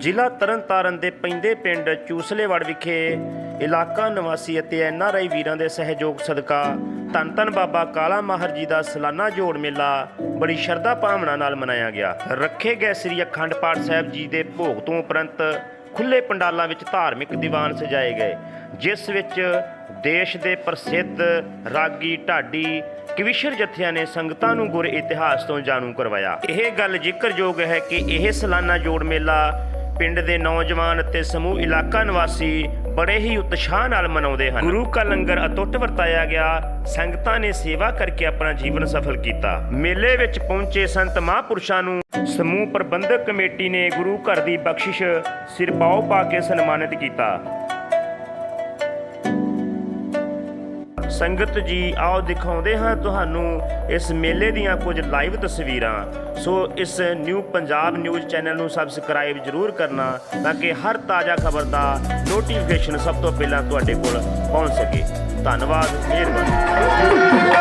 ਜ਼ਿਲ੍ਹਾ ਤਰਨਤਾਰਨ ਦੇ ਪੈਂਦੇ ਪਿੰਡ ਚੂਸਲੇਵੜ ਵਿਖੇ ਇਲਾਕਾ ਨਿਵਾਸੀ ਅਤੇ ਐਨਆਰਆਈ ਵੀਰਾਂ ਦੇ ਸਹਿਯੋਗ ਸਦਕਾ ਧੰਨ ਧੰਨ ਬਾਬਾ ਕਾਲਾ ਮਾਹਰ ਜੀ ਦਾ ਸਾਲਾਨਾ ਜੋੜ ਮੇਲਾ ਬੜੀ ਸ਼ਰਧਾ ਭਾਵਨਾ ਨਾਲ ਮਨਾਇਆ ਗਿਆ। ਰੱਖੇ ਗਏ ਸ੍ਰੀ ਅਖੰਡ ਪਾਠ ਸਾਹਿਬ ਜੀ ਦੇ ਭੋਗ ਤੋਂ ਉਪਰੰਤ ਖੁੱਲੇ ਪੰਡਾਲਾਂ ਵਿੱਚ ਧਾਰਮਿਕ ਦੀਵਾਨ ਸਜਾਏ ਗਏ, ਜਿਸ ਵਿੱਚ ਦੇਸ਼ ਦੇ ਪ੍ਰਸਿੱਧ ਰਾਗੀ ਢਾਡੀ, ਕਵਿਸ਼ਰ ਜਥਿਆਂ ਨੇ ਸੰਗਤਾਂ ਨੂੰ ਗੁਰ ਇਤਿਹਾਸ ਤੋਂ ਜਾਣੂ ਕਰਵਾਇਆ। ਇਹ ਗੱਲ ਜ਼ਿਕਰਯੋਗ ਹੈ ਕਿ ਇਹ ਸਾਲਾਨਾ ਜੋੜ ਮੇਲਾ ਪਿੰਡ ਦੇ ਨੌਜਵਾਨ ਅਤੇ ਸਮੂਹ ਇਲਾਕਾ ਨਿਵਾਸੀ ਬੜੇ ਹੀ ਉਤਸ਼ਾਹ ਨਾਲ ਮਨਾਉਂਦੇ ਹਨ। ਗੁਰੂ ਕਾ ਲੰਗਰ ਅਟੁੱਟ ਵਰਤਾਇਆ ਗਿਆ। ਸੰਗਤਾਂ ਨੇ ਸੇਵਾ ਕਰਕੇ ਆਪਣਾ ਜੀਵਨ ਸਫਲ ਕੀਤਾ। ਮੇਲੇ ਵਿੱਚ ਪਹੁੰਚੇ ਸੰਤ ਮਹਾਂਪੁਰਸ਼ਾਂ ਨੂੰ ਸਮੂਹ ਪ੍ਰਬੰਧਕ ਕਮੇਟੀ ਨੇ ਗੁਰੂ ਘਰ ਦੀ ਬਖਸ਼ਿਸ਼ ਸਿਰਪਾਓ ਪਾ ਕੇ ਸਨਮਾਨਿਤ ਕੀਤਾ। ਸੰਗਤ ਜੀ, ਆਓ ਦਿਖਾਉਂਦੇ ਹਾਂ ਤੁਹਾਨੂੰ ਇਸ ਮੇਲੇ ਦੀਆਂ ਕੁਝ ਲਾਈਵ ਤਸਵੀਰਾਂ। ਸੋ ਇਸ ਨਿਊ ਪੰਜਾਬ ਨਿਊਜ਼ ਚੈਨਲ ਨੂੰ ਸਬਸਕ੍ਰਾਈਬ ਜਰੂਰ ਕਰਨਾ ਤਾਂ ਕਿ ਹਰ ਤਾਜ਼ਾ ਖਬਰ ਦਾ ਨੋਟੀਫਿਕੇਸ਼ਨ ਸਭ ਤੋਂ ਪਹਿਲਾਂ ਤੁਹਾਡੇ ਕੋਲ ਪਹੁੰਚ ਸਕੇ। ਧੰਨਵਾਦ, ਮਿਹਰਬਾਨੀ।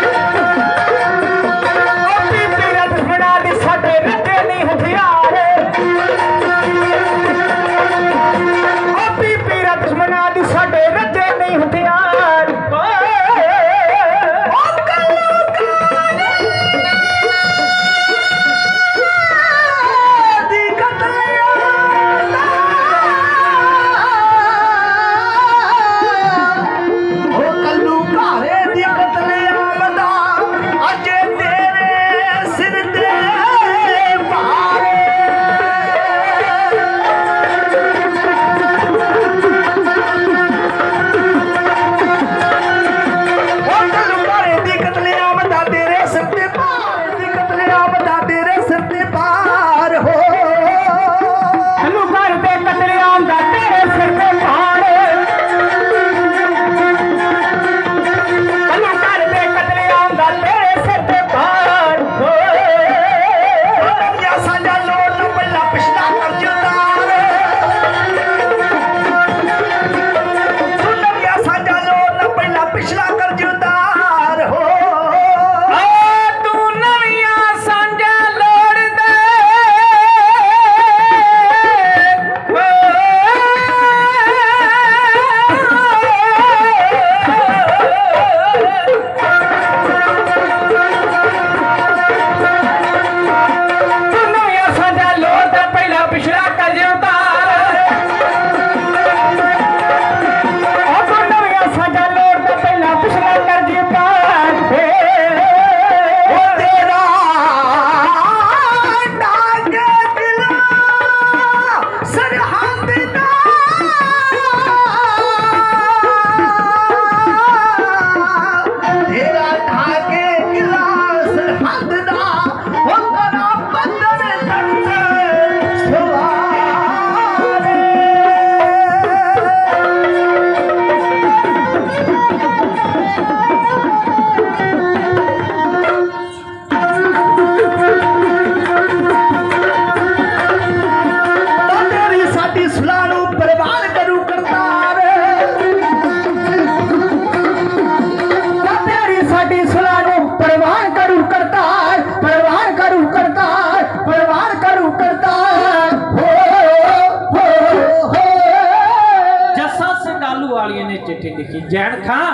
ਚਿੱਠੀ ਲਿਖੀ। ਜੈਨ ਖਾਂ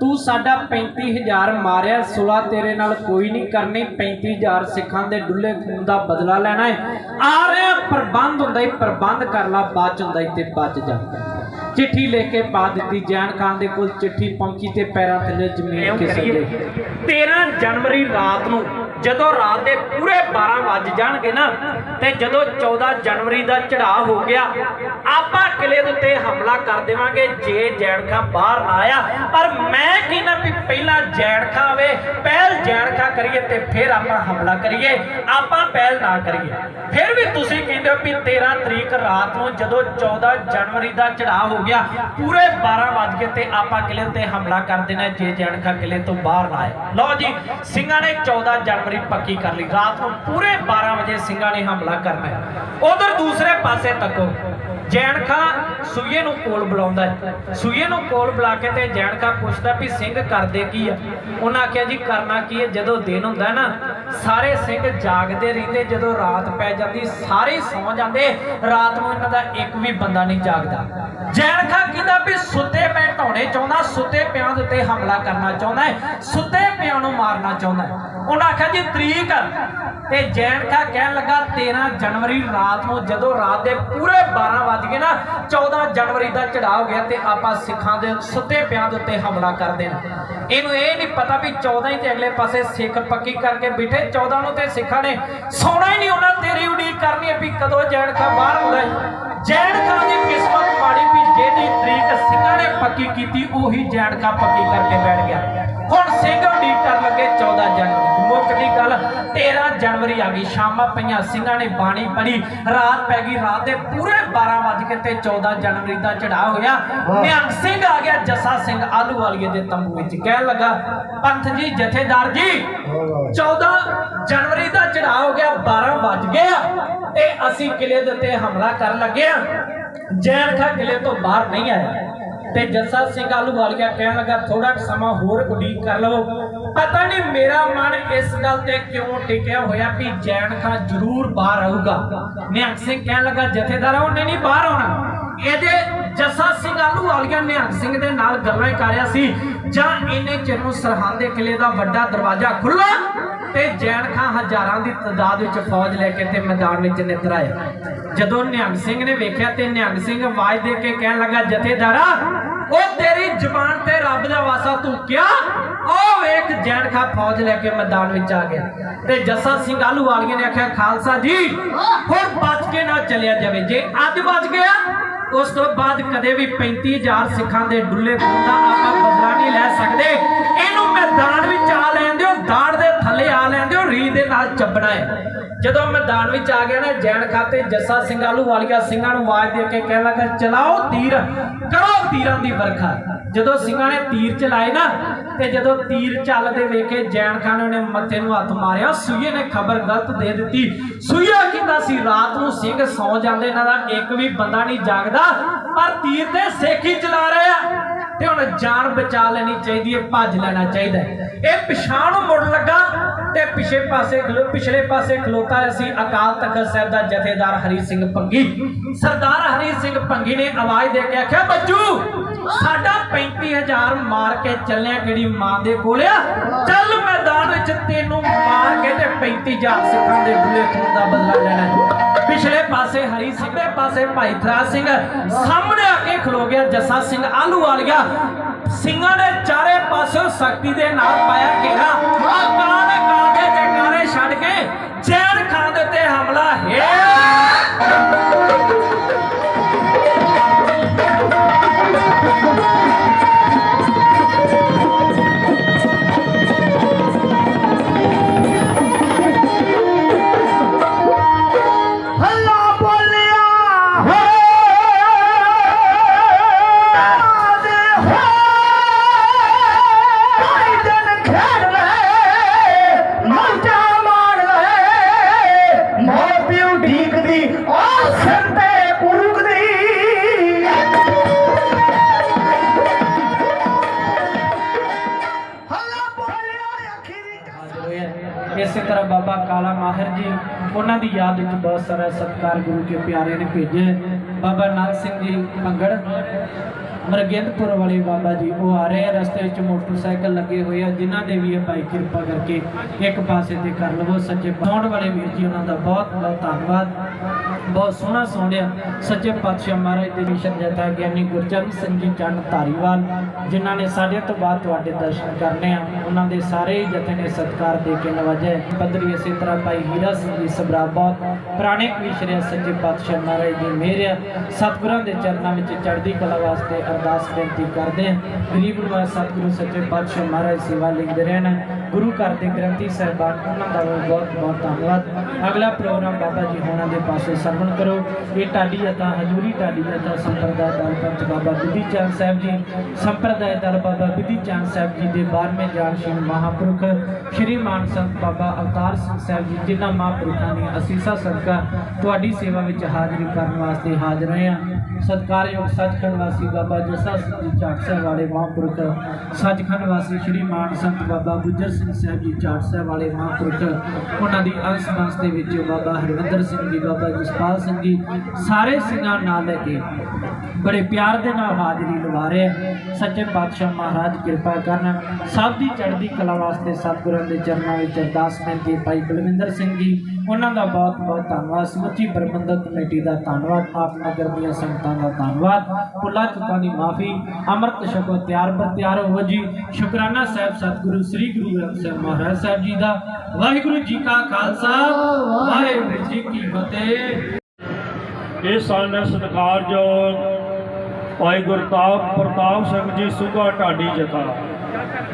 ਤੂੰ ਸਾਡਾ 35000 ਮਾਰਿਆ 16 ਤੇਰੇ ਨਾਲ ਕੋਈ ਨਹੀਂ ਕਰਨੀ 35000 ਸਿੱਖਾਂ ਦੇ ਡੁੱਲੇ ਖੂਨ ਦਾ ਬਦਲਾ ਲੈਣਾ ਹੈ ਆ ਰਿਹਾ ਪ੍ਰਬੰਧ ਹੁੰਦਾ ਹੀ ਪ੍ਰਬੰਧ ਕਰ ਲਾ ਬਾਅਦ ਚ ਹੁੰਦਾ ਹੀ ਤੇ ਬਚ ਜਾ। ਚਿੱਠੀ ਲੈ ਕੇ ਪਾ ਦਿੱਤੀ ਜੈਨ ਖਾਨ ਦੇ ਕੋਲ ਚਿੱਠੀ ਪਹੁੰਚੀ ਤੇ ਪੈਰਾਂ ਥੱਲੇ ਜ਼ਮੀਨ ਖਿਸਕ ਗਈ। 13 ਜਨਵਰੀ ਰਾਤ ਨੂੰ ਜਦੋਂ ਰਾਤ ਦੇ ਪੂਰੇ 12 ਵੱਜ ਜਾਣਗੇ ਨਾ ਤੇ ਜਦੋਂ 14 ਜਨਵਰੀ ਦਾ ਚੜਾਅ ਹੋ ਗਿਆ ਆਪਾਂ ਕਿਲੇ ਦੇ ਉੱਤੇ ਹਮਲਾ ਕਰ ਦੇਵਾਂਗੇ, ਜੇ ਜੈਣਖਾ ਬਾਹਰ ਨਾ ਆਇਆ। ਪਰ ਮੈਂ ਕਹਿੰਦਾ ਵੀ ਪਹਿਲਾਂ ਜੈਨ ਆਵੇ, ਪਹਿਲ ਜੈਨ ਕਰੀਏ ਤੇ ਫਿਰ ਆਪਾਂ ਹਮਲਾ ਕਰੀਏ। ਆਪਾਂ ਪਹਿਲ ਨਾ ਕਰੀਏ। ਫਿਰ ਵੀ ਤੁਸੀਂ ਕਹਿੰਦੇ ਹੋ ਵੀ 13 ਤਰੀਕ ਰਾਤ ਨੂੰ ਜਦੋਂ 14 ਜਨਵਰੀ ਦਾ ਚੜਾਅ ਹੋ ਗਿਆ, ਪੂਰੇ 12 ਵੱਜ ਗਏ ਤੇ ਆਪਾਂ ਕਿਲੇ ਉੱਤੇ ਹਮਲਾ ਕਰ ਦੇਣਾ, ਜੇ ਜੈਣਖਾ ਖਾਂ ਕਿਲੇ ਤੋਂ ਬਾਹਰ ਨਾ ਆਏ। ਲਓ ਜੀ, ਸਿੰਘਾਂ ਨੇ 14 ਜਨਵਰੀ ਪੱਕੀ ਕਰ ਲਈ। ਰਾਤ ਨੂੰ ਪੂਰੇ 12 ਵਜੇ ਸਿੰਘਾਂ ਨੇ ਹਮਲਾ ਕਰਨਾ ਹੈ। ਉਧਰ ਦੂਸਰੇ ਪਾਸੇ ਤੱਕੋ ਜੈਨ ਖਾਂ ਸੂਏ ਨੂੰ ਕੋਲ ਬੁਲਾਉਂਦਾ ਹੈ। ਸੂਏ ਨੂੰ ਕੋਲ ਬੁਲਾ ਕੇ ਤੇ ਜੈਨ ਖਾਂ ਪੁੱਛਦਾ ਵੀ ਸਿੰਘ ਕਰਦੇ ਕੀ ਆ? ਉਹਨਾਂ ਆਖਿਆ ਜੀ ਕਰਨਾ ਕੀ ਹੈ? ਜਦੋਂ ਦਿਨ ਹੁੰਦਾ ਨਾ, ਸਾਰੇ ਸਿੰਘ ਜਾਗਦੇ ਰਹਿੰਦੇ, ਜਦੋਂ ਰਾਤ ਪੈ ਜਾਂਦੀ, ਸਾਰੇ ਸੌ ਜਾਂਦੇ, ਰਾਤ ਨੂੰ ਇਹਨਾਂ ਦਾ ਇੱਕ ਵੀ ਬੰਦਾ ਨਹੀਂ ਜਾਗਦਾ। ਜੈਨ ਖਾਂ ਕਹਿੰਦਾ ਵੀ ਸੁੱਤੇ ਮੈਂ ਢਾਉਣੇ ਚਾਹੁੰਦਾ, ਸੁੱਤੇ ਪਿਆਂ ਦੇ ਉੱਤੇ ਹਮਲਾ ਕਰਨਾ ਚਾਹੁੰਦਾ ਹੈ, ਸੁੱਤੇ ਪਿਆਂ ਨੂੰ ਮਾਰਨਾ ਚਾਹੁੰਦਾ ਹੈ। ਉਹਨਾਂ ਆਖਿਆ ਜੀ ਤਰੀਕ ਤੇ ਜੈਨ ਖਾ ਕਹਿਣ ਲੱਗਾ 13 ਜਨਵਰੀ ਰਾਤ ਨੂੰ ਜਦੋਂ ਰਾਤ ਦੇ ਪੂਰੇ 12 ਵੱਜ ਗਏ ਨਾ 14 ਜਨਵਰੀ ਦਾ ਚੜਾਅ ਹੋ ਗਿਆ ਤੇ ਆਪਾਂ ਸਿੱਖਾਂ ਦੇ ਸੁੱਤੇ ਪਿਆਂ ਦੇ ਉੱਤੇ ਹਮਲਾ ਕਰ ਦੇਣਾ। ਇਹਨੂੰ ਇਹ ਨਹੀਂ ਪਤਾ ਵੀ 14 ਹੀ ਤੇ ਅਗਲੇ ਪਾਸੇ ਸਿੱਖ ਪੱਕੀ ਕਰਕੇ ਬਿਠੇ 14 ਨੂੰ ਤੇ ਸਿੱਖਾਂ ਨੇ ਸੌਣਾ ਹੀ ਨਹੀਂ ਉਹਨਾਂ ਤੇਰੀ ਉਡੀਕ ਕਰਨੀ ਹੈ ਵੀ ਕਦੋਂ ਜੈਨ ਖਾ ਬਾਹਰ ਆਉਂਦਾ ਹੈ। ਜੈਨ ਖਾਂ ਦੀ ਕਿਸਮਤ ਮਾੜੀ ਵੀ ਜਿਹੜੀ ਤਰੀਕ ਸਿੱਖਾਂ ਨੇ ਪੱਕੀ ਕੀਤੀ, ਉਹੀ ਜੈਨ ਖਾਂ ਪੱਕੀ ਕਰਕੇ ਬੈਠ ਗਿਆ। ਹੁਣ ਸਿੰਘ ਉਡੀਕ ਕਰਨ ਲੱਗੇ 14 ਜਨਵਰੀ। ਦੀ ਗੱਲ 13 ਜਨਵਰੀ ਆ ਗਈ ਸ਼ਾਮਾਂ ਪਈਆਂ ਸਿੰਘਾਂ ਨੇ ਬਾਣੀ ਪੜੀ ਰਾਤ ਪੈ ਗਈ ਰਾਤ ਦੇ ਪੂਰੇ 12 ਵਜ ਕੇ ਤੇ 14 ਜਨਵਰੀ ਦਾ ਚੜਾਅ ਹੋਇਆ। ਨਿਹੰਗ ਸਿੰਘ ਆ ਗਿਆ ਜੱਸਾ ਸਿੰਘ ਆਲੂ ਵਾਲੀਏ ਦੇ ਤੰਬੂ ਵਿੱਚ। ਕਹਿਣ ਲੱਗਾ ਪੰਥ ਜੀ ਜਥੇਦਾਰ ਜੀ 14 ਜਨਵਰੀ ਦਾ ਚੜਾਅ ਹੋ ਗਿਆ 12 ਵਜ ਗਏ ਆ ਤੇ ਅਸੀਂ ਕਿਲੇ ਦੇ ਉੱਤੇ ਹਮਲਾ ਕਰਨ ਲੱਗੇ ਆ ਜੈਨ ਖਾ ਕਿਲੇ ਤੋਂ ਬਾਹਰ ਨਹੀਂ ਆਇਆ। ਤੇ ਜੱਸਾ ਸਿੰਘ ਆਲੂ ਵਾਲੀਆ ਕਹਿਣ ਲੱਗਾ ਥੋੜਾ ਸਮਾਂ ਹੋਰ ਉਡੀਕ ਕਰ ਲਵੋ। ਪਤਾ ਨਹੀਂ ਮੇਰਾ ਮਨ ਇਸ ਗੱਲ ਤੇ ਕਿਉਂ ਟਿਕਿਆ ਹੋਇਆ ਵੀ ਜੈਨ ਖਾਂ ਜ਼ਰੂਰ ਬਾਹਰ ਆਊਗਾ। ਨਿਹੰਗ ਸਿੰਘ ਕਹਿਣ ਲੱਗਾ, ਜਥੇਦਾਰ, ਉਹਨੇ ਨਹੀਂ ਬਾਹਰ ਆਉਣਾ। ਇਹਦੇ ਜੱਸਾ ਸਿੰਘ ਆਲੂ ਵਾਲੀਆ ਨਿਹੰਗ ਸਿੰਘ ਦੇ ਨਾਲ ਗੱਲਾਂ ਕਰ ਰਿਹਾ ਸੀ। ਜਾਂ ਇਹਨੇ ਚਿਰ ਸਰਹੰਦ ਦੇ ਕਿਲੇ ਦਾ ਵੱਡਾ ਦਰਵਾਜ਼ਾ ਖੁੱਲਾ ਤੇ ਜੈਨ ਖਾਂ ਹਜ਼ਾਰਾਂ ਦੀ ਤਾਦਾਦ ਵਿੱਚ ਫੌਜ ਲੈ ਕੇ ਤੇ ਮੈਦਾਨ ਵਿੱਚ ਨਿੱਤਰ ਆਇਆ ਜਦੋਂ ਨਿਹੰਗ ਸਿੰਘ ਨੇ ਵੇਖਿਆ ਤੇ ਨਿਹੰਗ ਸਿੰਘ ਆਵਾਜ਼ ਦੇ ਕੇ ਕਹਿਣ ਲੱਗਾ, ਜਥੇਦਾਰਾ, ਉਹ ਤੇਰੀ ਜ਼ੁਬਾਨ ਤੇ ਰੱਬ ਦਾ ਵਾਸਾ ਤੂੰ ਕਿਹਾ ਉਹ ਵੇਖ, ਜੈਨ ਖਾਂ ਫੌਜ ਲੈ ਕੇ ਮੈਦਾਨ ਵਿੱਚ ਆ ਗਿਆ। ਤੇ ਜੱਸਾ ਸਿੰਘ ਆਲੂ ਵਾਲੀਏ ਨੇ ਆਖਿਆ, ਖਾਲਸਾ ਜੀ, ਹੁਣ ਬਚ ਕੇ ਨਾ ਚੱਲਿਆ ਜਾਵੇ। ਜੇ ਅੱਜ ਬਚ ਗਿਆ, ਉਸ ਤੋਂ ਬਾਅਦ ਕਦੇ ਵੀ 35000 ਸਿੱਖਾਂ ਦੇ ਡੁੱਲੇ ਖੂਨ ਦਾ ਆਪਾਂ ਬਦਲਾ ਨਹੀਂ ਲੈ ਸਕਦੇ। ਇਹਨੂੰ ਮੈਦਾਨ ਵਿੱਚ ਆ ਲੈਣ ਦਿਓ, ਦਾੜ ਦੇ ਥੱਲੇ ਆ ਲੈਣ ਦਿਓ ਰੀ ਦੇ ਨਾਲ ਚੱਬਣਾ ਹੈ। ਜਦੋਂ ਮੈਦਾਨ ਵਿੱਚ ਆ ਗਿਆ ਨਾ, ਜੈਨ ਖਾਤੇ ਜੱਸਾ ਸਿੰਘ ਆਲੂ ਸਿੰਘਾਂ ਨੂੰ ਆਵਾਜ਼ ਦੇ ਕੇ ਕਹਿਣ ਲੱਗਾ, ਚਲਾਓ ਤੀਰ, ਕਰੋ ਤੀਰਾਂ ਦੀ ਵਰਖਾ। ਜਦੋਂ ਸਿੰਘਾਂ ਨੇ ਤੀਰ ਚਲਾਏ ਨਾ, ਤੇ ਜਦੋਂ ਤੀਰ ਚੱਲਦੇ ਵੇਖੇ, ਜੈਨ ਖਾਨ ਨੇ ਮੱਥੇ ਨੂੰ ਹੱਥ ਮਾਰਿਆ ਸੂਈਏ ਨੇ ਖਬਰ ਗਲਤ ਦੇ ਦਿੱਤੀ। ਸੂਈਆ ਕਹਿੰਦਾ ਸੀ, ਰਾਤ ਨੂੰ ਸਿੰਘ ਸੌ ਜਾਂਦੇ, ਇਹਨਾਂ ਦਾ ਇੱਕ ਵੀ ਬੰਦਾ ਨਹੀਂ ਜਾਗਦਾ, ਪਰ ਤੀਰ ਤੇ ਸੇਖੀ ਚਲਾ ਰਿਹਾ ਤੇ ਹੁਣ ਜਾਨ ਬਚਾ ਲੈਣੀ ਚਾਹੀਦੀ ਹੈ, ਭੱਜ ਲੈਣਾ ਚਾਹੀਦਾ ਇਹ ਪਿਛਾਣ ਮੁੜ ਲੱਗਾ ਪਿਛੇ ਪਾਸੇ ਖਲੋ ਪਿਛਲੇ ਪਾਸੇ ਖਲੋਤਾ ਸੀ ਅਕਾਲ ਤਖਤ ਸਾਹਿਬ ਦਾ ਜਥੇਦਾਰ ਹਰੀ ਸਿੰਘ ਪੰਗੀ। ਸਰਦਾਰ ਹਰੀ ਸਿੰਘ ਪੰਗੀ ਨੇ ਆਵਾਜ਼ ਦੇ ਕੇ ਆਖਿਆ, ਬੱਚੂ, ਸਾਡਾ 35000 ਮਾਰ ਕੇ ਚੱਲਿਆ ਕਿਹੜੀ ਮਾਂ ਦੇ ਕੋਲ ਚੱਲ ਮੈਦਾਨ ਵਿੱਚ ਤੈਨੂੰ ਮਾਰ ਕੇ ਤੇ 35000 ਸਿੱਖਾਂ ਦੇ ਬੁਲੇ ਖੂਨ ਦਾ ਬਦਲਾ ਲੈਣਾ ਪਿਛਲੇ ਪਾਸੇ ਹਰੀ ਸਿੰਘ ਦੇ ਪਾਸੇ ਭਾਈ ਥਰਾ ਸਿੰਘ ਸਾਹਮਣੇ ਆ ਕੇ ਖਲੋ ਗਿਆ, ਜੱਸਾ ਸਿੰਘ ਆਲੂ ਵਾਲੀਆ ਸਿੰਘਾਂ ਨੇ ਚਾਰੇ ਪਾਸਿਓਂ ਸ਼ਕਤੀ ਦੇ ਨਾਲ ਪਾਇਆ ਕਿਹਾ ਆ ਕਾਂ ਦੇ ਉੱਤੇ ਕੇ ਪਿਆਰੇ ਨੇ ਭੇਜਿਆ ਬਾਬਾ ਨਾਨਕ ਸਿੰਘ ਜੀ ਭੰਗੜ, ਮਰਗਿੰਦਪੁਰ ਵਾਲੇ ਬਾਬਾ ਜੀ, ਉਹ ਆ ਰਹੇ ਆ ਰਸਤੇ ਵਿੱਚ ਮੋਟਰਸਾਈਕਲ ਜਿਨ੍ਹਾਂ ਦੇ ਵੀ ਇਹ ਭਾਈ ਕਿਰਪਾ ਕਰਕੇ ਇੱਕ ਪਾਸੇ ਤੇ ਕਰ ਲਵੋ ਸੱਚੇ ਪਾਉਣ ਵਾਲੇ ਵੀਰ ਜੀ, ਉਹਨਾਂ ਦਾ ਬਹੁਤ ਬਹੁਤ ਧੰਨਵਾਦ। ਬਹੁਤ ਸੋਹਣਾ ਸੋਹਣਿਆ ਸੱਚੇ ਪਾਤਸ਼ਾਹ ਮਹਾਰਾਜ ਦੇ ਵਿਸ਼ਰ ਜਤਾ ਗਿਆਨੀ ਗੁਰਚਰਨ ਸਿੰਘ ਜੀ ਚੰਨ ਧਾਰੀਵਾਲ, ਜਿਨ੍ਹਾਂ ਨੇ ਸਾਡੇ ਤੋਂ ਬਾਅਦ ਤੁਹਾਡੇ ਦਰਸ਼ਨ ਕਰਨੇ ਆ। ਉਹਨਾਂ ਦੇ ਸਾਰੇ ਜਥੇ ਨੇ ਸਤਿਕਾਰ ਦੇ ਕੇ ਨਵਾਜਿਆ ਪੱਧਰੀ ਇਸੇ ਤਰ੍ਹਾਂ ਭਾਈ ਹੀਰਾ ਸਿੰਘ ਜੀ ਸਬਰਾ ਬਹੁਤ ਪੁਰਾਣੇ ਵਿਸ਼ਰਿਆ ਸੱਚੇ ਪਾਤਸ਼ਾਹ ਮਹਾਰਾਜ ਦੀ ਮਿਹਰ ਸਤਿਗੁਰਾਂ ਦੇ ਚਰਨਾਂ ਵਿੱਚ ਚੜ੍ਹਦੀ ਕਲਾ ਵਾਸਤੇ ਅਰਦਾਸ ਬੇਨਤੀ ਕਰਦੇ ਹਾਂ ਗਰੀਬ ਨਿਵਾਜ ਸਤਿਗੁਰੂ ਸੱਚੇ ਪਾਤਸ਼ਾਹ ਮਹਾਰਾਜ ਸੇਵਾ ਲਿਖਦੇ ਰਹਿਣ। ਗੁਰੂ ਘਰ ਦੇ ਗ੍ਰੰਥੀ ਸਾਹਿਬਾਨ, ਉਹਨਾਂ ਦਾ ਵੀ ਬਹੁਤ ਬਹੁਤ ਧੰਨਵਾਦ। ਅਗਲਾ ਪ੍ਰੋਗਰਾਮ ਬਾਬਾ ਜੀ ਹੋਣਾ ਦੇ ਪਾਸੇ ਸਰਵਣ ਕਰੋ। ਇਹ ਢਾਡੀ ਜਤਾ ਹਜੂਰੀ ਢਾਡੀ ਜਤਾ ਸੰਪਰਦਾਇ ਦਲ ਪੰਚ ਬਾਬਾ ਬਿਧੀ ਚੰਦ ਸਾਹਿਬ ਜੀ ਸੰਪਰਦਾਇ ਦਲ ਬਾਬਾ ਬਿਧੀ ਚੰਦ ਸਾਹਿਬ ਜੀ ਦੇ 12ਵੇਂ ਜਾਨਸ਼ੀਨ ਮਹਾਪੁਰਖ, ਸ਼੍ਰੀ ਮਾਨ ਸੰਤ ਬਾਬਾ ਅਵਤਾਰ ਸਿੰਘ ਸਾਹਿਬ ਜੀ, ਜਿਨ੍ਹਾਂ ਮਹਾਂਪੁਰਖਾਂ ਦੀਆਂ ਅਸੀਸਾਂ ਸਦਕਾ ਤੁਹਾਡੀ ਸੇਵਾ ਵਿੱਚ ਹਾਜ਼ਰੀ ਕਰਨ ਵਾਸਤੇ ਹਾਜ਼ਰ ਹੋਏ ਹਾਂ। ਸਤਿਕਾਰਯੋਗ ਸੱਚਖੰਡ ਵਾਸੀ ਬਾਬਾ ਜੱਸਾ ਸਿੰਘ ਜੀ ਝਾਕ ਸਾਹਿਬ ਵਾਲੇ ਮਹਾਂਪੁਰਖ, ਸੱਚਖੰਡ ਵਾਸੀ ਸ਼੍ਰੀ ਮਾਨ ਸੰਤ ਬਾਬਾ ਗੁੱਜਰ ਸਿੰਘ ਸਾਹਿਬ ਜੀ ਚਾਟ ਸਾਹਿਬ ਵਾਲੇ ਮਹਾਂਪੁਰਖ ਉਹਨਾਂ ਦੀ ਅੰਸ਼ ਮਾਸ ਦੇ ਵਿੱਚ ਬਾਬਾ ਹਰਵਿੰਦਰ ਸਿੰਘ ਜੀ, ਬਾਬਾ ਜਸਪਾਲ ਸਿੰਘ ਜੀ, ਸਾਰੇ ਸਿੰਘਾਂ ਨਾਲ ਲੈ ਕੇ ਬੜੇ ਪਿਆਰ ਦੇ ਨਾਲ ਹਾਜ਼ਰੀ ਲਵਾ ਰਹੇ ਆ। ਸੱਚੇ ਪਾਤਸ਼ਾਹ ਮਹਾਰਾਜ ਕਿਰਪਾ ਕਰਨ ਸਭ ਦੀ ਚੜ੍ਹਦੀ ਕਲਾ ਵਾਸਤੇ ਸਤਿਗੁਰਾਂ ਦੇ ਚਰਨਾਂ ਵਿੱਚ ਅਰਦਾਸ ਬੇਨਤੀ ਭਾਈ ਬਲਵਿੰਦਰ ਸਿੰਘ ਜੀ ਉਹਨਾਂ ਦਾ ਬਹੁਤ ਬਹੁਤ ਧੰਨਵਾਦ। ਸਮੁੱਚੀ ਪ੍ਰਬੰਧਕ ਕਮੇਟੀ ਦਾ ਧੰਨਵਾਦ। ਆਪ ਨਗਰ ਦੀਆਂ ਸੰਗਤਾਂ ਦਾ ਧੰਨਵਾਦ। ਭੁੱਲਾਂ ਚੁੱਕਾਂ ਦੀ ਮਾਫੀ। ਅੰਮ੍ਰਿਤ ਛਕੋ ਤਿਆਰ ਬਰ ਤਿਆਰ ਹੋ ਜੀ। ਸ਼ੁਕਰਾਨਾ ਸਾਹਿਬ, ਸਤਿਗੁਰੂ, ਸ੍ਰੀ ਗੁਰੂ ਗ੍ਰੰਥ ਸਾਹਿਬ ਮਹਾਰਾਜ ਸਾਹਿਬ ਜੀ ਦਾ। ਵਾਹਿਗੁਰੂ ਜੀ ਕਾ ਖਾਲਸਾ। ਵਾਹਿਗੁਰੂ ਜੀ ਕੀ ਫਤਿਹ। ਇਹ ਸਨ ਸਤਿਕਾਰਯੋਗ ਭਾਈ ਗੁਰਤਾਪ ਪ੍ਰਤਾਪ ਸਿੰਘ ਜੀ ਸੁਗਾ ਢਾਡੀ ਜਥਾ,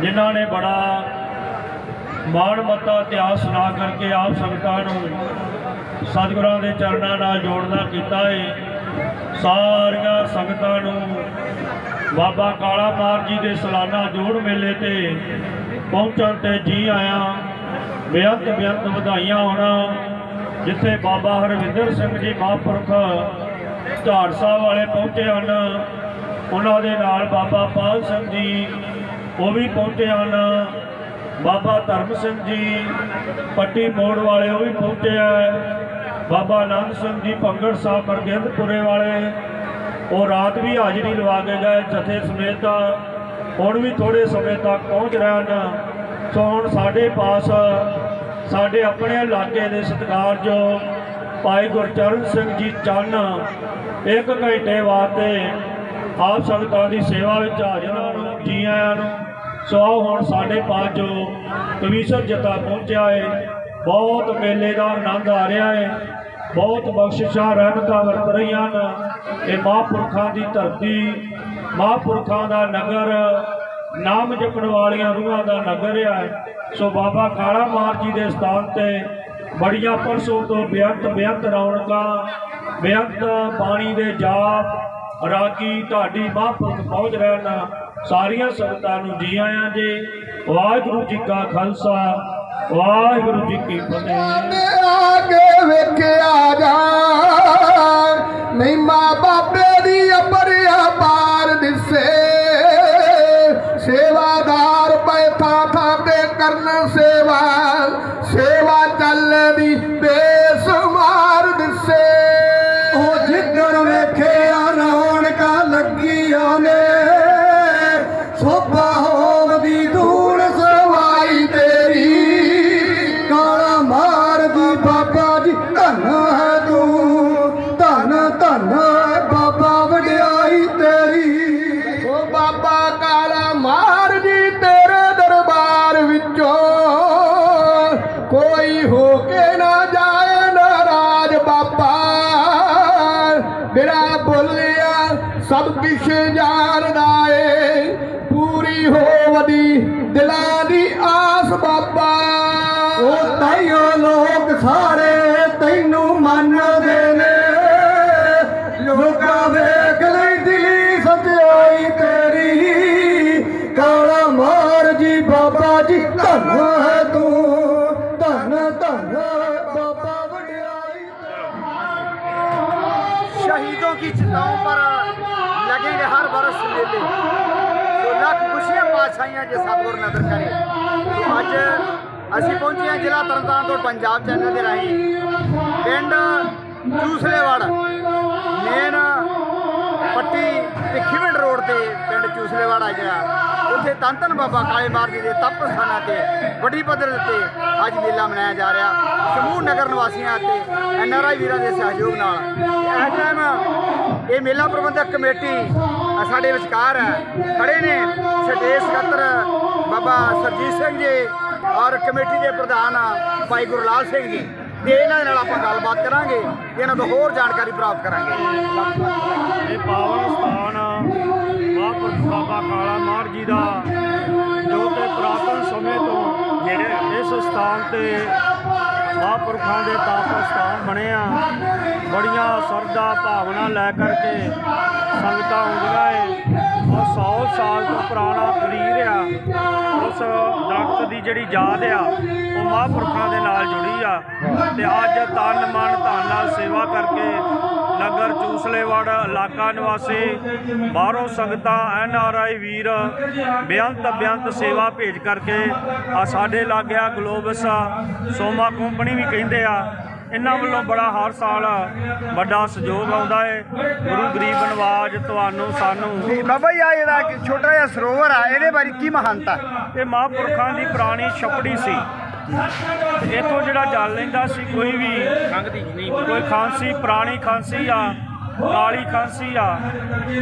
ਜਿਨ੍ਹਾਂ ਨੇ ਬੜਾ ਮਾਣ ਮੱਤਾ ਇਤਿਹਾਸ ਸੁਣਾ ਕਰਕੇ ਆਪ ਸੰਗਤਾਂ ਨੂੰ ਸਤਿਗੁਰਾਂ ਦੇ ਚਰਨਾਂ ਨਾਲ ਜੋੜਨਾ ਕੀਤਾ ਹੈ ਸਾਰੀਆਂ ਸੰਗਤਾਂ ਨੂੰ ਬਾਬਾ ਕਾਲਾ ਮਾਰ ਜੀ ਦੇ ਸਾਲਾਨਾ ਜੋੜ ਮੇਲੇ ਤੇ ਪਹੁੰਚਣ ਤੇ ਜੀ ਆਇਆ। ਬੇਅੰਤ ਬੇਅੰਤ ਵਧਾਈਆਂ ਹੋਣਾ, ਜਿੱਥੇ ਬਾਬਾ ਹਰਵਿੰਦਰ ਸਿੰਘ ਜੀ ਮਹਾਂਪੁਰਖ ਢਾੜ ਸਾਹਿਬ ਵਾਲੇ ਪਹੁੰਚੇ ਹਨ। ਉਹਨਾਂ ਦੇ ਨਾਲ ਬਾਬਾ ਪਾਲ ਸਿੰਘ ਜੀ, ਉਹ ਵੀ ਪਹੁੰਚੇ ਹਨ। ਬਾਬਾ ਧਰਮ ਸਿੰਘ ਜੀ ਪੱਟੀ ਮੋੜ ਵਾਲੇ ਉਹ ਵੀ ਪਹੁੰਚਿਆ ਬਾਬਾ ਆਨੰਦ ਸਿੰਘ ਜੀ ਭੰਗੜ ਸਾਹਿਬ ਬਰਗਿੰਦਪੁਰੇ ਵਾਲੇ, ਉਹ ਰਾਤ ਵੀ ਹਾਜ਼ਰੀ ਲਵਾ ਕੇ ਗਏ ਜਥੇ ਸਮੇਤ। ਹੁਣ ਵੀ ਥੋੜੇ ਸਮੇਂ ਤੱਕ ਪਹੁੰਚ ਰਹੇ ਹਨ। ਸੋ ਹੁਣ ਸਾਡੇ ਪਾਸ, ਸਾਡੇ ਆਪਣੇ ਇਲਾਕੇ ਦੇ ਸਤਿਕਾਰਯੋਗ ਭਾਈ ਗੁਰਚਰਨ ਸਿੰਘ ਜੀ ਚੰਨ ਇੱਕ ਘੰਟੇ ਵਾਸਤੇ ਆਪ ਸੰਗਤਾਂ ਦੀ ਸੇਵਾ ਵਿੱਚ ਹਾਜ਼ਰ ਹਨ। ਜੀ ਆਇਆਂ ਨੂੰ ਸੋ ਆਓ ਹੁਣ ਸਾਡੇ ਪਾਸ ਜੋ ਕਵੀਸ਼ਰ ਜਤਾ ਪਹੁੰਚਿਆ ਹੈ ਬਹੁਤ ਮੇਲੇ ਦਾ ਆਨੰਦ ਆ ਰਿਹਾ ਹੈ ਬਹੁਤ ਬਖਸ਼ਿਸ਼ਾਂ ਰਹਿਮਤਾਂ ਵਰਤ ਰਹੀਆਂ ਹਨ। ਇਹ ਮਹਾਂਪੁਰਖਾਂ ਦੀ ਧਰਤੀ, ਮਹਾਂਪੁਰਖਾਂ ਦਾ ਨਗਰ, ਨਾਮ ਜਪਣ ਵਾਲੀਆਂ ਰੂਹਾਂ ਦਾ ਨਗਰ ਹੈ ਸੋ ਬਾਬਾ ਕਾਲਾ ਮਾਰ ਜੀ ਦੇ ਸਥਾਨ ਤੇ ਬੜੀਆਂ ਪਰਸੋਂ ਤੋਂ ਬੇਅੰਤ ਬੇਅੰਤ ਰੌਣਕਾਂ, ਬੇਅੰਤ ਬਾਣੀ ਦੇ ਜਾਪ, ਰਾਗੀ ਢਾਡੀ ਮਹਾਂਪੁਰਖ ਪਹੁੰਚ ਰਹੇ ਨੇ ਸਾਰੀਆਂ ਸੰਗਤਾਂ ਨੂੰ ਜੀ ਆਇਆਂ ਜੀ। ਵਾਹਿਗੁਰੂ ਜੀ ਕਾ ਖਾਲਸਾ, ਵਾਹਿਗੁਰੂ ਜੀ ਕੀ ਫਤਿਹ। ਮੇਰਾ ਕੇ ਵੇਖਿਆ ਜਾ ਨਹੀਂ ਮਾਂ ਬਾਬੇ ਦੀ ਸਾਰੇ ਤੈਨੂੰ ਮੰਨਦੇ ਨੇ ਲੋਕਾਂ ਵੇਖ ਲਈ ਦਿਲੀ ਸਚਾਈ ਤੇਰੀ ਕਾਲਾ ਮਾਰ ਜੀ ਬਾਬਾ ਜੀ ਧੰਨ ਹੈ ਤੂੰ ਧੰਨ ਧੰਨ ਹੈ ਬਾਬਾ ਵਡਿਆਈ शहीदों की चिताओं पर लगेंगे हर बरस मेले तो ਲੱਖ ਖੁਸ਼ੀਆਂ ਪਾਤਸ਼ਾਹੀਆਂ ਜੇ ਸਤਿਗੁਰ ਨਜ਼ਰ ਕਰੇ तो ਅੱਜ ਅਸੀਂ ਪਹੁੰਚੇ ਹਾਂ ਜ਼ਿਲ੍ਹਾ ਤਰਨਤਾਰਨ ਤੋਂ ਪੰਜਾਬ ਚੈਨਲ ਦੇ ਰਾਹੀਂ। ਪਿੰਡ ਚੂਸਲੇਵੜ, ਮੇਨ ਪੱਟੀ ਭਿੱਖੀਵਿੰਡ ਰੋਡ ਤੇ ਪਿੰਡ ਚੂਸਲੇਵੜ ਆ ਜਿਹੜਾ ਉੱਥੇ ਧੰਨ ਧੰਨ ਬਾਬਾ ਕਾਲੇ ਮਾਰ ਜੀ ਦੇ ਤਪ ਸਥਾਨਾਂ ਤੇ ਵੱਡੀ ਪੱਧਰ ਤੇ ਅੱਜ ਮੇਲਾ ਮਨਾਇਆ ਜਾ ਰਿਹਾ। ਸਮੂਹ ਨਗਰ ਨਿਵਾਸੀਆਂ ਅਤੇ ਐੱਨ ਆਰ ਆਈ ਵੀਰਾਂ ਦੇ ਸਹਿਯੋਗ ਨਾਲ। ਇਸ ਟਾਈਮ ਇਹ ਮੇਲਾ ਪ੍ਰਬੰਧਕ ਕਮੇਟੀ ਸਾਡੇ ਵਿਚਕਾਰ ਹੈ ਖੜੇ ਨੇ। ਸਟੇਜ ਸਕੱਤਰ ਬਾਬਾ ਸਰਜੀਤ ਸਿੰਘ ਜੀ ਔਰ ਕਮੇਟੀ ਦੇ ਪ੍ਰਧਾਨ ਭਾਈ ਗੁਰਲਾਲ ਸਿੰਘ ਜੀ ਤੇ ਇਹਨਾਂ ਦੇ ਨਾਲ ਆਪਾਂ ਗੱਲਬਾਤ ਕਰਾਂਗੇ ਤੇ ਇਹਨਾਂ ਤੋਂ ਹੋਰ ਜਾਣਕਾਰੀ ਪ੍ਰਾਪਤ ਕਰਾਂਗੇ। ਇਹ ਪਾਵਨ ਸਥਾਨ ਮਹਾਂਪੁਰਖ ਬਾਬਾ ਕਾਲਾ ਮਾਰ ਜੀ ਦਾ ਜੋ ਕਿ ਪ੍ਰਾਤਨ ਸਮੇਂ ਤੋਂ ਜਿਹੜੇ ਇਸ ਸਥਾਨ ਤੇ ਮਹਾਂਪੁਰਖਾਂ ਦੇ ਤਪ ਸਥਾਨ ਬਣੇ ਆ ਬੜੀਆਂ ਸਰਦਾ ਭਾਵਨਾ ਲੈ ਕਰਕੇ ਸੰਗਤਾਂ ਆਉਂਦੀਆਂ ਏ। ਉਹ 100 ਸਾਲ ਤੋਂ ਪੁਰਾਣਾ ਸਰੀਰ ਆ। ਉਸ ਦਰਖਤ ਦੀ ਜਿਹੜੀ ਯਾਦ ਆ, ਉਹ ਮਹਾਂਪੁਰਖਾਂ ਦੇ ਨਾਲ ਜੁੜੀ ਆ। ਤੇ ਅੱਜ ਤਨ ਮਨ ਧਨ ਨਾਲ ਸੇਵਾ ਕਰਕੇ ਨਗਰ ਚੂਸ ਚੂਸਲੇਵਾੜ ਇਲਾਕਾ ਨਿਵਾਸੀ ਬਾਹਰੋਂ ਸੰਗਤਾਂ ਐਨ ਆਰ ਆਈ ਵੀਰ ਬੇਅੰਤ ਬੇਅੰਤ ਸੇਵਾ ਭੇਜ ਕਰਕੇ ਆ ਸਾਡੇ ਲਾਗਿਆ ਗਲੋਬਸ ਸੋਮਾ ਕੰਪਨੀ ਵੀ ਕਹਿੰਦੇ ਆ ਇਹਨਾਂ ਵੱਲੋਂ ਬੜਾ ਹਰ ਸਾਲ ਵੱਡਾ ਸਹਿਯੋਗ ਆਉਂਦਾ ਹੈ ਗੁਰੂ ਗਰੀਬ ਨਵਾਜ ਤੁਹਾਨੂੰ ਸਾਨੂੰ ਬਾਬਾ ਜੀ ਆ ਜਿਹੜਾ ਛੋਟਾ ਜਿਹਾ ਸਰੋਵਰ ਆ ਇਹਦੇ ਬਾਰੇ ਕੀ ਮਹਾਨਤਾ? ਇਹ ਮਹਾਂਪੁਰਖਾਂ ਦੀ ਪੁਰਾਣੀ ਛਪੜੀ ਸੀ। ਇੱਥੋਂ ਜਿਹੜਾ ਜਲ ਲੈਂਦਾ ਸੀ ਕੋਈ ਵੀ ਕੋਈ ਖਾਂਸੀ ਪੁਰਾਣੀ ਖਾਂਸੀ ਆ ਕਾਲੀ ਖਾਂਸੀ ਆ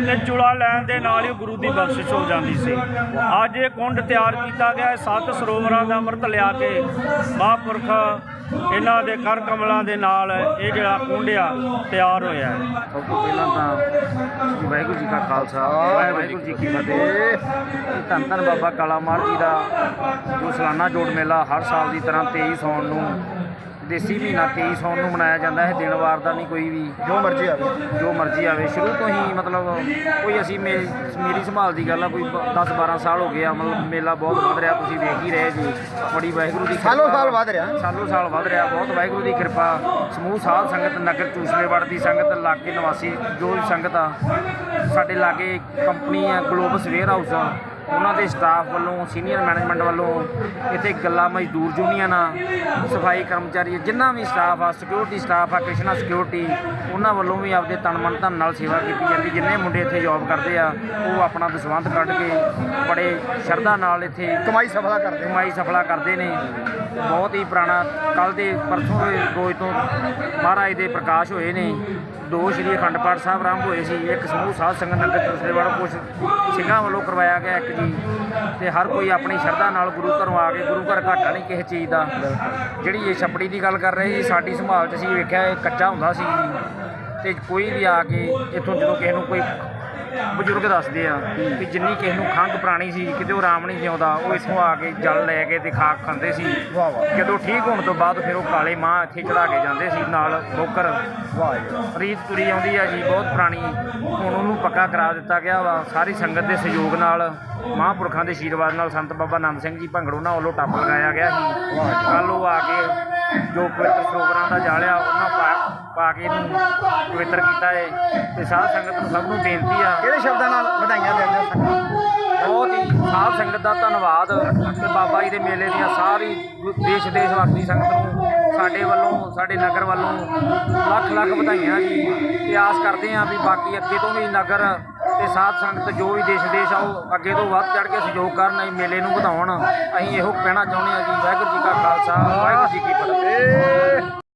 ਤੇ ਚੁਲਾ ਲੈਣ ਦੇ ਨਾਲ ਹੀ ਗੁਰੂ ਦੀ ਬਖਸ਼ਿਸ਼ ਹੋ ਜਾਂਦੀ ਸੀ। ਅੱਜ ਇਹ ਕੁੰਡ ਤਿਆਰ ਕੀਤਾ ਗਿਆ ਹੈ ਸੱਤ ਸਰੋਵਰਾਂ ਦਾ ਅੰਮ੍ਰਿਤ ਲਿਆ ਕੇ ਮਹਾਂਪੁਰਖ ਇਹਨਾਂ ਦੇ ਕਰ ਕਮਲਾਂ ਦੇ ਨਾਲ ਇਹ ਜਿਹੜਾ ਕੁੰਡ ਆ, ਤਿਆਰ ਹੋਇਆ ਹੈ। ਸਭ ਤੋਂ ਪਹਿਲਾਂ ਤਾਂ ਵਾਹਿਗੁਰੂ ਜੀ ਕਾ ਖਾਲਸਾ, ਵਾਹਿਗੁਰੂ ਜੀ ਕੀ ਫਤਿਹ। ਧੰਨ ਧੰਨ ਬਾਬਾ ਕਾਲਾ ਮਾਰ ਜੀ ਦਾ ਜੋ ਸਾਲਾਨਾ ਜੋੜ ਮੇਲਾ ਹਰ ਸਾਲ ਦੀ ਤਰ੍ਹਾਂ 23 ਸੌਣ ਨੂੰ ਦੇਸੀ ਮਹੀਨਾ 23 ਸੌਣ ਨੂੰ ਮਨਾਇਆ ਜਾਂਦਾ ਹੈ ਦਿਨ ਵਾਰ ਦਾ ਨਹੀਂ ਕੋਈ ਵੀ। ਜੋ ਮਰਜ਼ੀ ਆਵੇ। ਜੋ ਮਰਜ਼ੀ ਆਵੇ। ਸ਼ੁਰੂ ਤੋਂ ਹੀ ਮਤਲਬ ਕੋਈ ਅਸੀਂ ਮੇ- ਮੇਰੀ ਸੰਭਾਲ ਦੀ ਗੱਲ ਆ ਕੋਈ 10 12 ਸਾਲ ਹੋ ਗਏ ਆ ਮਤਲਬ ਮੇਲਾ ਬਹੁਤ ਵੱਧ ਰਿਹਾ ਤੁਸੀਂ ਵੇਖ ਹੀ ਰਹੇ ਜੀ। ਬੜੀ ਵਾਹਿਗੁਰੂ ਦੀ ਸਾਲੋਂ। ਸਾਲ ਵੱਧ ਰਿਹਾ। ਸਾਲੋਂ ਸਾਲ ਵੱਧ ਰਿਹਾ ਬਹੁਤ ਵਾਹਿਗੁਰੂ ਦੀ ਕਿਰਪਾ। ਸਮੂਹ ਸਾਧ ਸੰਗਤ ਨਗਰ ਚੂਸਲੇਵੜ ਦੀ ਸੰਗਤ ਇਲਾਕੇ ਨਿਵਾਸੀ ਜੋ ਵੀ ਸੰਗਤ ਆ ਸਾਡੇ ਲਾਗੇ ਕੰਪਨੀ ਆ ਗਲੋਬਸ ਵੇਅਰ ਹਾਊਸ ਆ। ਉਹਨਾਂ ਦੇ ਸਟਾਫ ਵੱਲੋਂ ਸੀਨੀਅਰ ਮੈਨੇਜਮੈਂਟ ਵੱਲੋਂ ਇੱਥੇ ਗੱਲਾ ਮਜ਼ਦੂਰ ਯੂਨੀਅਨ ਆ ਸਫ਼ਾਈ ਕਰਮਚਾਰੀ ਜਿੰਨਾ ਵੀ ਸਟਾਫ ਆ ਸਿਕਿਉਰਿਟੀ ਸਟਾਫ ਆ ਕ੍ਰਿਸ਼ਨਾ ਸਿਕਿਉਰਿਟੀ ਉਹਨਾਂ ਵੱਲੋਂ ਵੀ ਆਪਦੇ ਤਨ ਮਨ ਧਨ ਨਾਲ ਸੇਵਾ ਕੀਤੀ ਜਾਂਦੀ। ਜਿੰਨੇ ਮੁੰਡੇ ਇੱਥੇ ਜੌਬ ਕਰਦੇ ਆ ਉਹ ਆਪਣਾ ਦਸਵੰਧ ਕੱਢ ਕੇ ਬੜੇ ਸ਼ਰਧਾ ਨਾਲ ਇੱਥੇ ਕਮਾਈ ਸਫਲਾ ਕਰਦੇ ਕਮਾਈ ਸਫਲਾ ਕਰਦੇ ਨੇ। ਬਹੁਤ ਹੀ ਪੁਰਾਣਾ ਕੱਲ ਦੇ ਪਰਸੋਂ ਦੇ ਰੋਜ਼ ਤੋਂ ਮਹਾਰਾਜ ਦੇ ਪ੍ਰਕਾਸ਼ ਹੋਏ ਨੇ। ਦੋ ਸ਼੍ਰੀ ਅਖੰਡ ਪਾਠ ਸਾਹਿਬ ਆਰੰਭ ਹੋਏ ਸੀ। ਇੱਕ ਸਮੂਹ ਸਾਧ ਸੰਗਤ ਨਗਰ ਦੂਸਰੇ ਵਾਲਾ ਕੁਝ ਸਿੰਘਾਂ ਵੱਲੋਂ ਕਰਵਾਇਆ ਗਿਆ ਇੱਕ ਜੀ। ਤੇ ਹਰ ਕੋਈ ਆਪਣੀ ਸ਼ਰਧਾ ਨਾਲ ਗੁਰੂ ਘਰੋਂ ਆ ਕੇ, ਗੁਰੂ ਘਰ ਘਾਟਾ ਨਹੀਂ ਕਿਸੇ ਚੀਜ਼ ਦਾ। ਜਿਹੜੀ ਇਹ ਛਪੜੀ ਦੀ ਗੱਲ ਕਰ ਰਹੇ ਸੀ, ਸਾਡੀ ਸੰਭਾਲ 'ਚ ਅਸੀਂ ਵੇਖਿਆ ਇਹ ਕੱਚਾ ਹੁੰਦਾ ਸੀ ਜੀ। ਤੇ ਕੋਈ ਵੀ ਆ ਕੇ ਇੱਥੋਂ ਜਦੋਂ ਕਿਸੇ ਨੂੰ ਕੋਈ ਬਜ਼ੁਰਗ ਦੱਸਦੇ ਆ ਕਿ ਜਿੰਨੀ ਕਿਸੇ ਨੂੰ ਖੰਘ ਪੁਰਾਣੀ ਸੀ ਕਿਤੇ ਉਹ ਆਰਾਮ ਨਹੀਂ ਜਿਉਂਦਾ ਉਹ ਇੱਥੋਂ ਆ ਕੇ ਜਲ ਲੈ ਕੇ ਤੇ ਖਾਕ ਖਾਂਦੇ ਸੀ। ਵਾਹ ਵਾਹ। ਜਦੋਂ ਠੀਕ ਹੋਣ ਤੋਂ ਬਾਅਦ ਫਿਰ ਉਹ ਕਾਲੇ ਮਾਂ ਇੱਥੇ ਚੜਾ ਕੇ ਜਾਂਦੇ ਸੀ ਨਾਲ ਬੋਕਰ। ਵਾਹ ਜੀ ਰੀਤ ਤੁਰੀ ਆਉਂਦੀ ਆ ਜੀ ਬਹੁਤ ਪੁਰਾਣੀ। ਹੁਣ ਉਹਨੂੰ ਪੱਕਾ ਕਰਾ ਦਿੱਤਾ ਗਿਆ ਵਾ। ਸਾਰੀ ਸੰਗਤ ਦੇ ਸਹਿਯੋਗ ਨਾਲ ਮਹਾਂਪੁਰਖਾਂ ਦੇ ਆਸ਼ੀਰਵਾਦ ਨਾਲ ਸੰਤ ਬਾਬਾ ਆਨੰਦ ਸਿੰਘ ਜੀ ਭੰਗੜੋਂ ਨਾਲ ਵੱਲੋਂ ਟੱਪ ਲਗਾਇਆ ਗਿਆ ਸੀ। ਕੱਲ ਉਹ ਆ ਕੇ ਜੋ ਪਵਿੱਤਰ ਸਰੋਵਰਾਂ ਦਾ ਜਾਲਿਆ ਉਹਨਾਂ ਪਾ ਕੇ ਇਹਨੂੰ ਪਵਿੱਤਰ ਕੀਤਾ ਹੈ ਤੇ ਸਾਧ ਸੰਗਤ ਨੂੰ ਸਭ ਨੂੰ ਬੇਨਤੀ ਆ। ਕਿਹੜੇ ਸ਼ਬਦਾਂ ਨਾਲ ਵਧਾਈਆਂ ਦਿੰਦੇ ਹੋ ਸੰਗਤ? ਬਹੁਤ ਹੀ ਸਾਧ ਸੰਗਤ ਦਾ ਧੰਨਵਾਦ। ਤੇ ਬਾਬਾ ਜੀ ਦੇ ਮੇਲੇ ਦੀਆਂ ਸਾਰੀ ਦੇਸ਼ ਦੇਸ਼ ਵਾਸੀ ਸੰਗਤ ਨੂੰ, ਸਾਡੇ ਵੱਲੋਂ, ਸਾਡੇ ਨਗਰ ਵੱਲੋਂ ਲੱਖ ਲੱਖ ਵਧਾਈਆਂ ਜੀ। ਤੇ ਆਸ ਕਰਦੇ ਹਾਂ ਵੀ ਬਾਕੀ ਅੱਗੇ ਤੋਂ ਵੀ ਨਗਰ ਤੇ ਸਾਧ ਸੰਗਤ ਜੋ ਵੀ ਦੇਸ਼ ਦੇਸ਼ ਆਓ, ਅੱਗੇ ਤੋਂ ਵੱਧ ਚੜ ਕੇ ਸਹਿਯੋਗ ਕਰਨ ਇਹ ਮੇਲੇ ਨੂੰ ਵਧਾਉਣ। ਅਸੀਂ ਇਹੋ ਕਹਿਣਾ ਚਾਹੁੰਦੇ ਹਾਂ ਜੀ, ਵਾਹਿਗੁਰੂ ਜੀ ਕਾ ਖਾਲਸਾ, ਵਾਹਿਗੁਰੂ ਜੀ ਕੀ ਫਤਿਹ।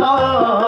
না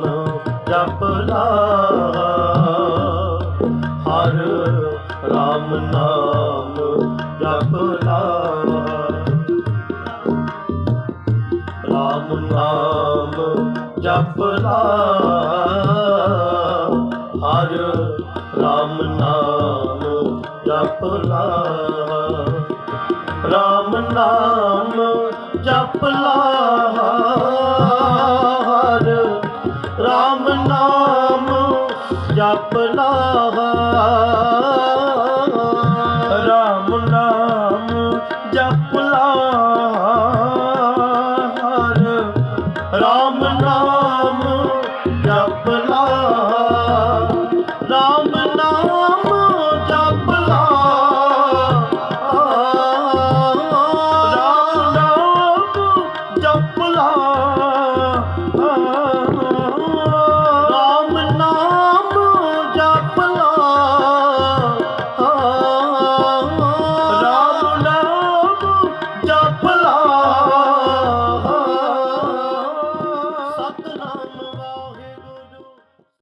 ਜਪਲਾਹਾ ਰਾਮ ਨਾਮ ਜਪ